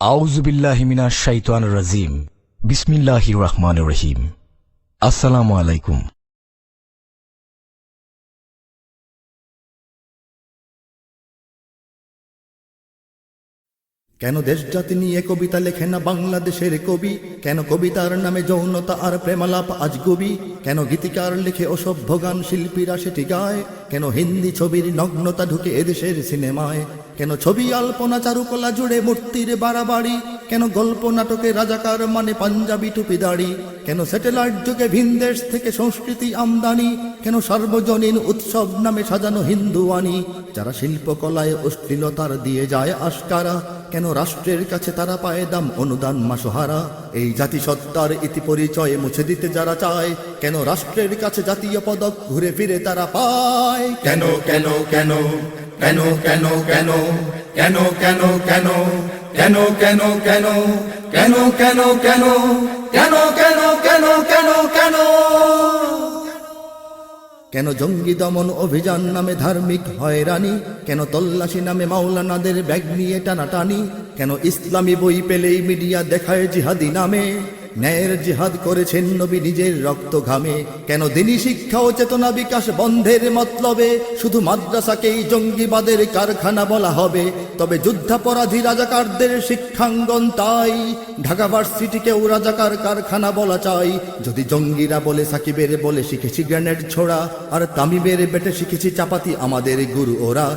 আউজুবিল্লাহিমিনা শাইতান রাজিম। বিসমিল্লাহ রহমান রহিম। আসসালামু আলাইকুম। কেন দেশ জাতি নিয়ে কবিতা লেখে না বাংলাদেশের কবি? কেন কবিতার নামে যৌনতা আর প্রেমালাপ আজ কবি কেন গীতিকার লিখে অসভ্য গান শিল্পীরা সেটি গায়? কেন হিন্দি ছবির নগ্নতা ঢুকে এদেশের সিনেমায়? কেন ছবি আল্পনা চারুকলা জুড়ে মূর্তির বাড়াবাড়ি? কেন গল্প নাটকে রাজাকার মানে পাঞ্জাবি টুপি দাড়ি? কেন স্যাটেলাইট যুগে ভিনদেশ থেকে সংস্কৃতি আমদানি? কেন সার্বজনীন উৎসব নামে সাজানো হিন্দু আনি যারা শিল্পকলায় অশ্লীলতার দিয়ে যায় আশকারা? কেন রাষ্ট্রের কাছে তারা পায় দাম অনুদান মাসহারা? এই জাতিসত্তার ইতি পরিচয় মুছে দিতে যারা চায়, কেন রাষ্ট্রের কাছে জাতীয় পদক ঘুরে ফিরে তারা পায়? কেন কেন কেন কেন কেন কেন কেন কেন কেন কেন কেন কেন কেন কেন কেন কেন কেন কেন কেন কেন কেন কেন জঙ্গি দমন অভিযান নামে ধার্মিক হয়রানি কেন তল্লাশি নামে মাওলানাদের ব্যাগ নিয়ে টানাটানি কেন ইসলামী বই পেলেই মিডিয়া দেখায় জিহাদি নামে ন্যায়ের জিহাদ করেছেন নবী নিজের রক্ত ঘামে কেন দিনী শিক্ষা ও চেতনা বিকাশ বন্ধের মতলবে? শুধু মাদ্রাসাকেই জঙ্গিবাদের কারখানা বলা হবে। তবে যুদ্ধাপরাধী রাজাকারদের শিক্ষাঙ্গন তাই। ঢাকা ভার্সিটিকেও রাজাকার কারখানা বলা চাই। যদি জঙ্গিরা বলে সাকিবের বলে শিখেছি গ্রেনেড ছোড়া, আর তামিবের বেটে শিখেছি চাপাতি আমাদের গুরু ওরা।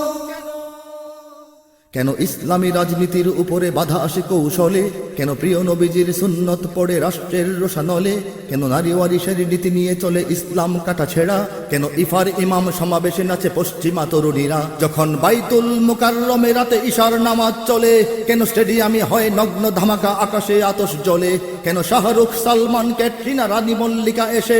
কেন ইসলামী রাজনীতির উপরে বাধা আসে কৌশলে? কেন প্রিয় নবীজির সুন্নত পড়ে রাষ্ট্রের রোশানলে? কেন নারী ওয়ারিসের নীতি নিয়ে চলে ইসলাম কাটা ছেড়া? কেন ইফার ইমাম সমাবেশে নাচে পশ্চিমা তরুণীরা? যখন বাইতুল মুকাররমে রাতে ইশার নামাজ চলে, কেন স্টেডিয়ামে হয় নগ্ন ধামাকা আকাশে আতশ জ্বলে? কেন শাহরুখ সালমান ক্যাটরিনা রানী মল্লিকা এসে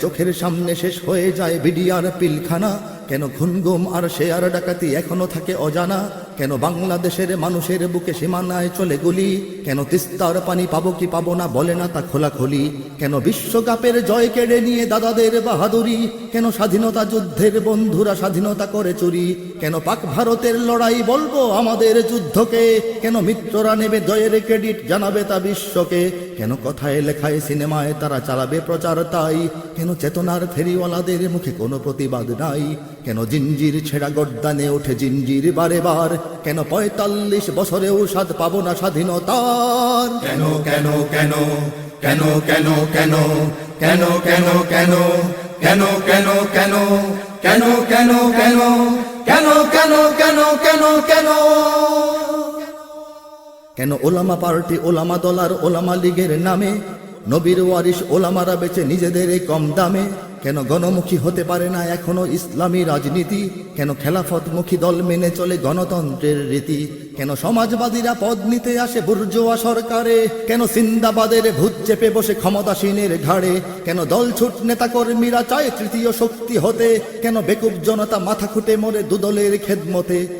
চোখের সামনে শেষ হয়ে যায় বিডিআর পিলখানা? কেন খুনগুম আর শেয়ার ডাকাতি এখনও থাকে অজানা? কেন বাংলাদেশের মানুষের বুকে সীমানায় চলে গুলি? কেন তিস্তার পানি পাবো কি পাবো না বলে না তা খোলাখুলি? কেন বিশ্বকাপের জয় কেড়ে নিয়ে দাদাদের বাহাদুরি? কেন স্বাধীনতা যুদ্ধের বন্ধুরা স্বাধীনতা করে চুরি কেন পাক ভারতের লড়াই বলব আমাদের যুদ্ধকে কেন মিত্ররা নেবে জয়ের ক্রেডিট জানাবে তা বিশ্বকে কেন কথায় লেখায় সিনেমায় তারা চালাবে প্রচার তাই কেন চেতনার ফেরিওয়ালাদের মুখে কোনো প্রতিবাদ নাই কেন জিঞ্জির ছেঁড়া গড্ডানে ওঠে জিঞ্জির বারে বার কেন পঁয়তাল্লিশ বছরেও স্বাদ পাবো না স্বাধীনতার কেন কেন কেন কেন কেন কেন কেন কেন কেন কেন কেন কেন কেন কেন কেন কেন কেন কেন কেন কেন কেন কেন ওলামা পার্টি ওলামা দলার ওলামা লীগের নামে নবীর ওয়ারিস ওলামারা বেছে নিজেদের কম দামে কেন গণমুখী হতে পারে না এখনও ইসলামী রাজনীতি? কেন খেলাফতমুখী দল মেনে চলে গণতন্ত্রের রীতি? কেন সমাজবাদীরা পদ নিতে আসে বুর্জোয়া সরকারে? কেন সিন্দাবাদের ভূত চেপে বসে ক্ষমতাসীনের ঘাড়ে? কেন দলছুট নেতা কর্মীরা চায় তৃতীয় শক্তি হতে? কেন বেকুব জনতা মাথা খুঁটে মরে দুদলের খেদমতে?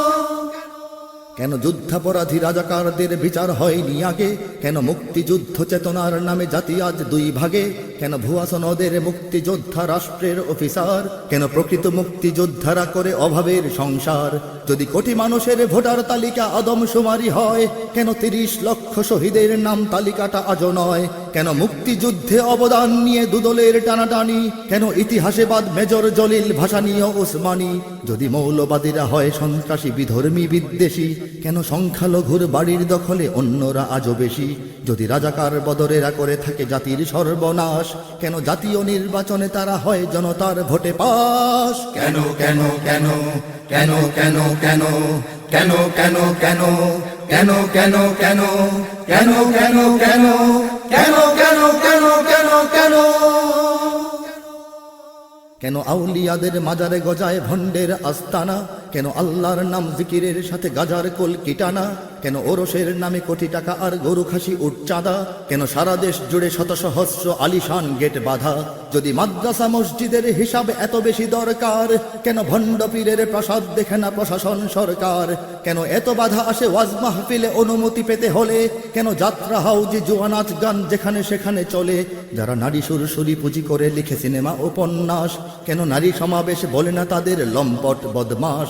কেন যুদ্ধাপরাধী রাজাকারদের বিচার হয়নি আগে? কেন মুক্তিযুদ্ধ চেতনার নামে জাতি আজ দুই ভাগে? কেন ভুয়া সনদের মুক্তিযোদ্ধা রাষ্ট্রের অফিসার? কেন প্রকৃত মুক্তিযোদ্ধারা করে অভাবের সংসার? যদি কোটি মানুষের ভোটার তালিকা আদমশুমারি হয়, কেন তিরিশ লক্ষ শহীদের নাম তালিকাটা আজও নয়? কেন মুক্তিযুদ্ধে অবদান নিয়ে দুদলের টানাটানি কেন ইতিহাসে বাদ মেজর জলিল ভাসানীয় ওসমানী যদি মৌলবাদীরা হয় সন্ত্রাসী বিধর্মী বিদ্বেষী কেন সংখ্যালঘুর বাড়ির দখলে অন্যরা আজও বেশি যদি রাজাকার বদরেরা করে থাকে জাতির সর্বনাশ কেন জাতীয় নির্বাচনে তারা হয় জনতার ভোটে পাশ কেন কেন কেন কেন কেন কেন কেন কেন কেন কেন কেন কেন কেন কেন কেন কেন কেন কেন কেন কেন কেন? কেন আউলিয়াদের মাজারে গজায় ভণ্ডের আস্তানা? কেন আল্লাহর নাম জিকিরের সাথে গাজার কোল কিটানা? কেন ওরসের নামে কোটি টাকা আর গরু খাসি উট চাঁদা? কেন সারা দেশ জুড়ে শত সহস্র আলিশান গেট বাধা? যদি মাদ্রাসা মসজিদের হিসাব এত বেশি দরকার, কেন ভণ্ড পীরের প্রসাদ দেখে না প্রশাসন সরকার? কেন এত বাধা আসে ওয়াজ মাহফিলে অনুমতি পেতে হলে? কেন যাত্রা হাউজি জুয়া নাচ গান যেখানে সেখানে চলে? যারা নারী সুরসুরি পুঁজি করে লিখে সিনেমা উপন্যাস, কেন নারী সমাবেশ বলে না তাদের লম্পট বদমাস?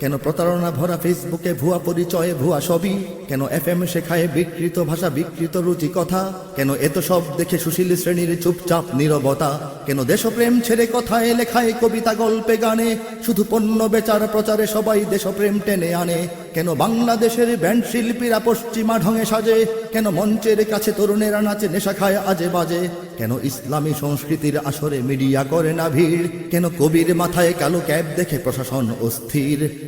কেন প্রতারণা ভরা ফেসবুকে ভুয়া পরিচয়ে ভুয়া ছবি? কেন এফ এম শেখায় বিকৃত ভাষা, বিকৃত রুচি কথা? কেন এত সব দেখে সুশীল শ্রেণির চুপচাপ নীরবতা? কেন দেশপ্রেম ছেড়ে কথায় লেখায় কবিতা, গল্পে, গানে? শুধু পণ্য বেচার প্রচারে সবাই দেশপ্রেম টেনে আনে। কেন বাংলাদেশের ব্যান্ড শিল্পীরা পশ্চিমা ঢঙে সাজে? কেন মঞ্চের কাছে তরুণেরা নাচে, নেশা খায়, আজে বাজে? কেন ইসলামী সংস্কৃতির আসরে মিডিয়া করে না ভিড়? কেন কবির মাথায় কালো ক্যাব দেখে প্রশাসন অস্থির?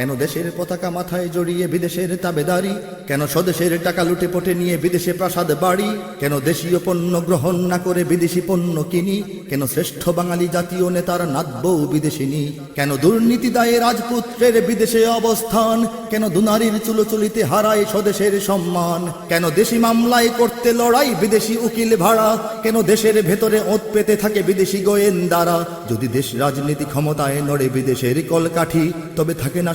কেন দেশের পতাকা মাথায় জড়িয়ে বিদেশের তাবেদারি? কেন স্বদেশের টাকা লুটে পটে নিয়ে বিদেশে প্রাসাদ বাড়ি? কেন দেশীয় পণ্য গ্রহণ না করে বিদেশি পণ্য কিনি? কেন শ্রেষ্ঠ বাঙালি জাতীয় নেতার নাতবউ বিদেশিনী কেন দুর্নীতি দায়ে রাজপুত্রের বিদেশে অবস্থান? কেন দুনারীর চুলোচুলিতে হারায় স্বদেশের সম্মান? কেন দেশি মামলায় করতে লড়াই বিদেশি উকিল ভাড়া? কেন দেশের ভেতরে ওত পেতে থাকে বিদেশি গোয়েন্দারা? যদি দেশ রাজনীতি ক্ষমতায় নড়ে বিদেশের কলকাঠি, তবে থাকে না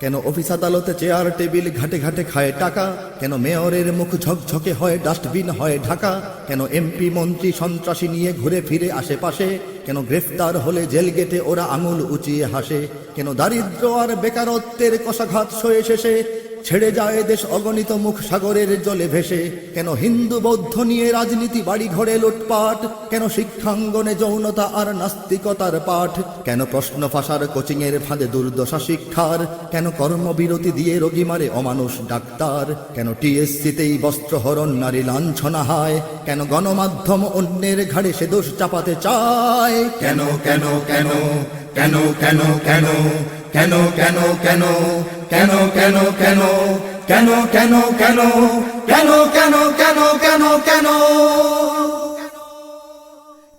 কেন অফিস আদালতে চেয়ার, টেবিল ঘাটে ঘাটে খায় টাকা? কেন মেয়রের মুখ ঝকঝকে হয়, ডাস্টবিন হয় ঢাকা? কেন এমপি, মন্ত্রী, সন্ত্রাসী নিয়ে ঘুরে ফিরে আশেপাশে? কেন গ্রেফতার হলে জেল গেটে ওরা আঙুল উঁচিয়ে হাসে? কেন দারিদ্র আর বেকারত্বের কষাঘাত সয়ে শেষে? ছেড়ে যায় দেশ অগণিত মুখ সাগরের জলে ভেসে। কেন হিন্দু বৌদ্ধ নিয়ে রাজনীতি বাড়ি ঘরে লুটপাট? কেন শিক্ষাঙ্গনে যৌনতা আর নাস্তিকতার পাঠ? কেন প্রশ্ন ফাঁসার কোচিং এর ফাঁদে দুর্দশা শিক্ষার? কেন কর্মবিরতি দিয়ে রোগী মারে অমানুষ ডাক্তার? কেন টিএসসিতেই বস্ত্রহরণ নারী লাঞ্ছনা হয়? কেন গণমাধ্যম অন্যের ঘাড়ে সে দোষ চাপাতে চায়? কেন কেন কেন কেন কেন কেন কেন কেন কেন কেন কেন কেন কেন কেন কেন কেন কেন কেন কেন কেন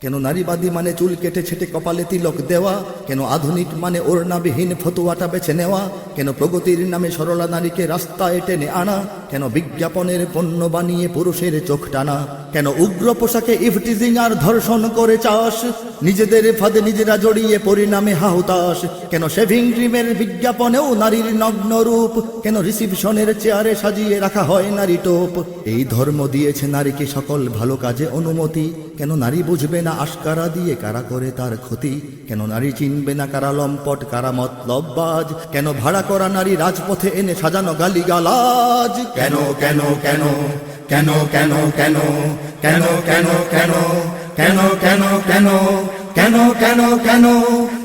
কেন নারীবাদী মানে চুল কেটে ছেটে কপালে তিলক দেওয়া কেন আধুনিক মানে ওড়নাবিহীন ফতুয়াটা বেছে নেওয়া কেন প্রগতির নামে সরলা নারীকে রাস্তায় টেনে আনা কেন বিজ্ঞাপনের পণ্য বানিয়ে পুরুষের চোখ টানা কেন উগ্র পোশাকে ইফটিজিং আর ধর্ষণ করে চাষ নিজেদের ফাঁদে নিজেরা জড়িয়ে পরিণামে হাহুতাস কেন শেভিং ক্রিমের বিজ্ঞাপনেও নারীর নগ্ন রূপ কেন রিসিপশনের চেয়ারে সাজিয়ে রাখা হয় নারী টোপ এই ধর্ম দিয়েছে নারীকে সকল ভালো কাজে অনুমতি কেন নারী বুঝবে না আশকারা দিয়ে কারা করে তার ক্ষতি কেন নারী চিনবে না কারা লম্পট কারা মতলববাজ কেন ভাড়া করা নারী রাজপথে এনে সাজানো গালিগালাজ কেন কেন কেন কেন কেন কেন কেন কেন কেন কেন কেন কেন কেন কেন কেন কেন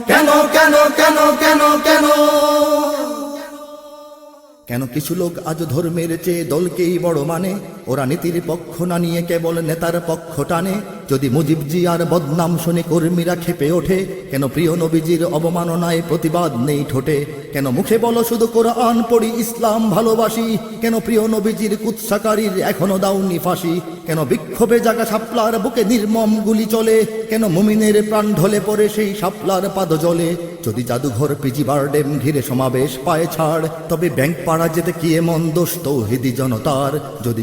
কেন কেন কেন কেন কেন কেন কিছু লোক আজ ধর্মের চেয়ে দলকেই বড় মানে ওরা নীতির পক্ষ না নিয়ে কেবল নেতার পক্ষ টানে। যদি মুজিবজি আর বদনাম শুনে কর্মীরা খেপে ওঠে, কেন প্রিয় নবীজির অবমাননায় প্রতিবাদ নেই ঠোঁটে? কেন মুখে বলো শুধু কোরআন, পড়ি ইসলাম, ভালোবাসি? কেন প্রিয় নবীজির কুৎসাকারীর এখনও দাউনি ফাঁসি? কেন বিক্ষোভে জাগা সাপলার বুকে নির্মম গুলি চলে? কেন মুমিনের প্রাণ ঢলে পড়ে সেই সাপলার পাদ জলে যদি জাদুঘর পিজি বারডেম ঘিরে সমাবেশ পায় ছাড়, তবে ব্যাংক পাড়া যেতে কি এমন দোষ তৌহিদি জনতার? যদি